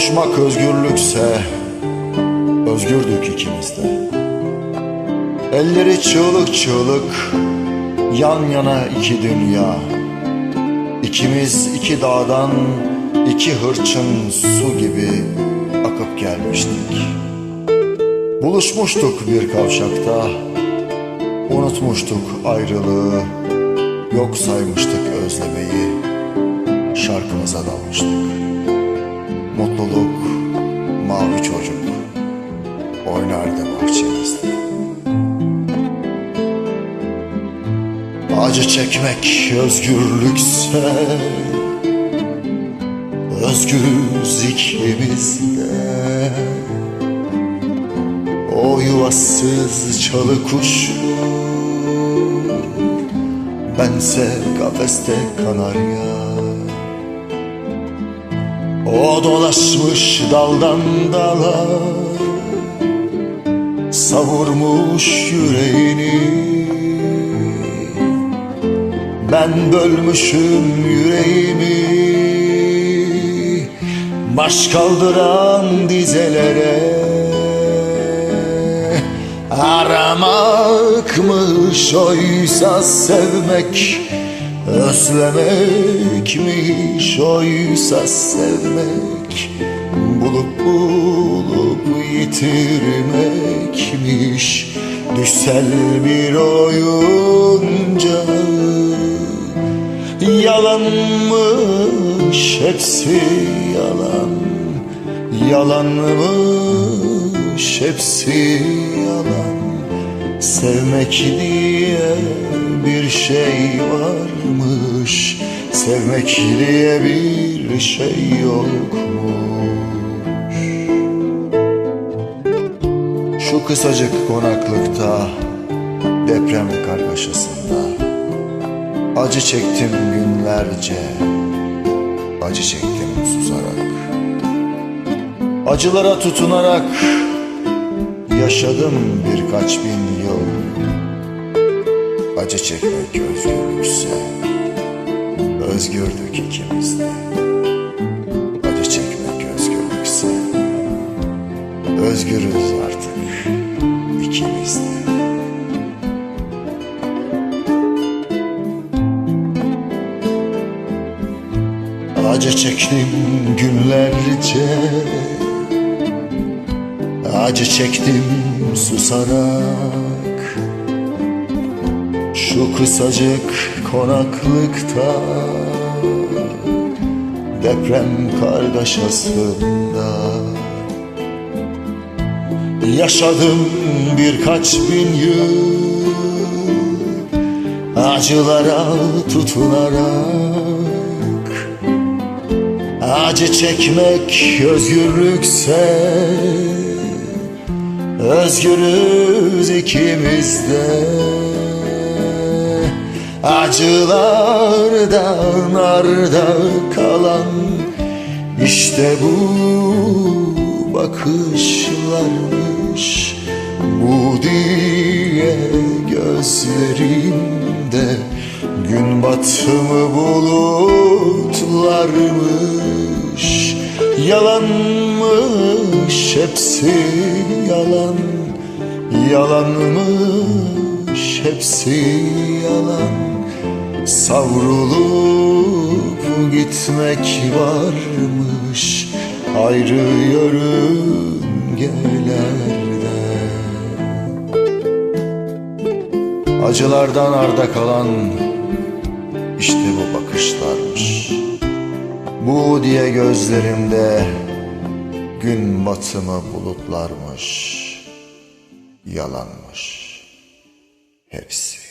Kavuşmak özgürlükse özgürdük ikimiz de. Elleri çığlık çığlık yan yana iki dünya. İkimiz iki dağdan iki hırçın su gibi akıp gelmiştik. Buluşmuştuk bir kavşakta, unutmuştuk ayrılığı, yok saymıştık özlemeyi, şarkımıza dalmıştık. Mutluluk, mavi çocuk, oynardı bahçemizde. Acı çekmek özgürlükse Özgürüz ikimiz de O yuvasız çalı kuş Bense kafeste kanarya O dolaşmış daldan dala Savurmuş yüreğini. Ben bölmüşüm yüreğimi Baş kaldıran dizelere. Aramakmış oysa sevmek Özlemekmiş oysa sevmek? Bulup bulup yitirmekmiş Düşsel bir oyuncağı Yalanmış hepsi yalan. Yalanmış hepsi yalan Sevmek diye bir şey varmış. Sevmek diye bir şey yokmuş. Şu kısacık konaklıkta Deprem kargaşasında. Acı çektim günlerce. Acı çektim susarak. Acılara tutunarak Yaşadım birkaç bin yıl. Acı çekmek özgürlükse Özgürdük ikimiz de. Acı çekmek özgürlükse Özgürüz artık ikimiz de. Acı çektim günlerce Acı çektim susarak. Şu kısacık konaklıkta Deprem kargaşasında Yaşadım birkaç bin yıl Acılara tutunarak. Acı çekmek özgürlükse Özgürüz ikimiz de. Acılardan arda kalan işte bu bakışlarmış. Bu diye gözlerinde Gün batımı bulutlarmış Yalanmış hepsi yalan Yalanmış hepsi yalan. Savrulup gitmek varmış Ayrı yörüngelerde Acılardan arda kalan işte bu bakışlarmış. Bu diye gözlerimde gün batımı bulutlarmış Yalanmış hepsi